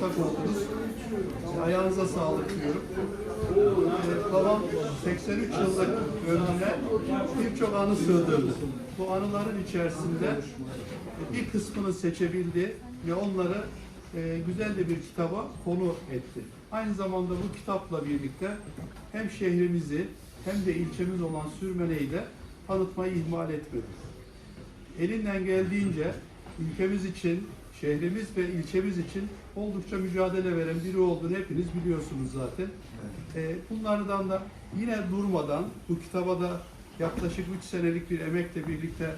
ortak oldunuz. Ayağınıza sağlık diyorum. Ee, babam 83 yıllık ömrüne birçok anı sığdırdı. Bu anıların içerisinde bir kısmını seçebildi ve onları e, güzel de bir kitaba konu etti. Aynı zamanda bu kitapla birlikte hem şehrimizi hem de ilçemiz olan Sürmene'yi de tanıtmayı ihmal etmedi. Elinden geldiğince ülkemiz için, şehrimiz ve ilçemiz için oldukça mücadele veren biri olduğunu hepiniz biliyorsunuz zaten. Ee, bunlardan da yine durmadan bu kitaba da yaklaşık 3 senelik bir emekle birlikte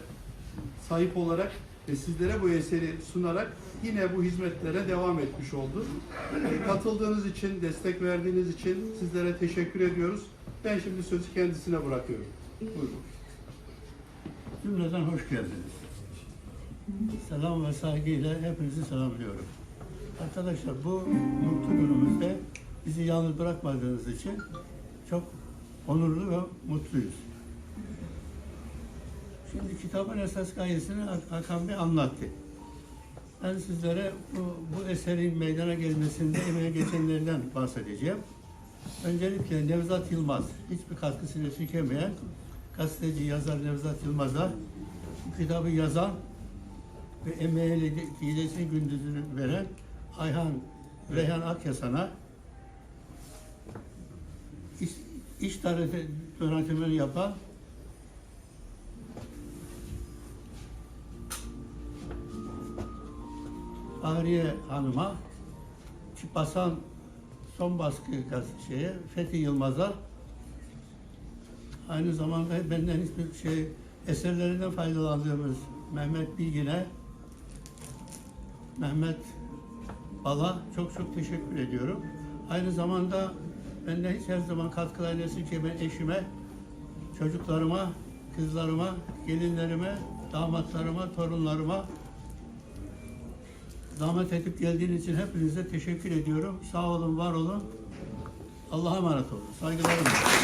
sahip olarak ve sizlere bu eseri sunarak yine bu hizmetlere devam etmiş oldu. Ee, katıldığınız için, destek verdiğiniz için sizlere teşekkür ediyoruz. Ben şimdi sözü kendisine bırakıyorum. Buyurun. Cümleden hoş geldiniz. Selam ve saygıyla hepinizi selamlıyorum. Arkadaşlar bu mutlu günümüzde bizi yalnız bırakmadığınız için çok onurlu ve mutluyuz. Şimdi kitabın esas gayesini Hakan Bey anlattı. Ben sizlere bu, bu eserin meydana gelmesinde emeğe geçenlerden bahsedeceğim. Öncelikle Nevzat Yılmaz, hiçbir katkısını çekemeyen gazeteci, yazar Nevzat Yılmaz'a kitabı yazan ve emeğiyle gecesini gündüzünü veren Ayhan Reyhan Akyasan'a. İş, iş tarifi yönetimini yapan Fahriye Hanım'a basan son baskı şeye Fethi Yılmaz'a aynı zamanda benden hiçbir şey eserlerinden faydalandığımız Mehmet Bilgin'e Mehmet Bala çok çok teşekkür ediyorum. Aynı zamanda benden hiç her zaman katkılarını esirgemeyen eşime, çocuklarıma, kızlarıma, gelinlerime, damatlarıma, torunlarıma zahmet edip geldiğiniz için hepinize teşekkür ediyorum. Sağ olun, var olun. Allah'a emanet olun. Saygılarımla.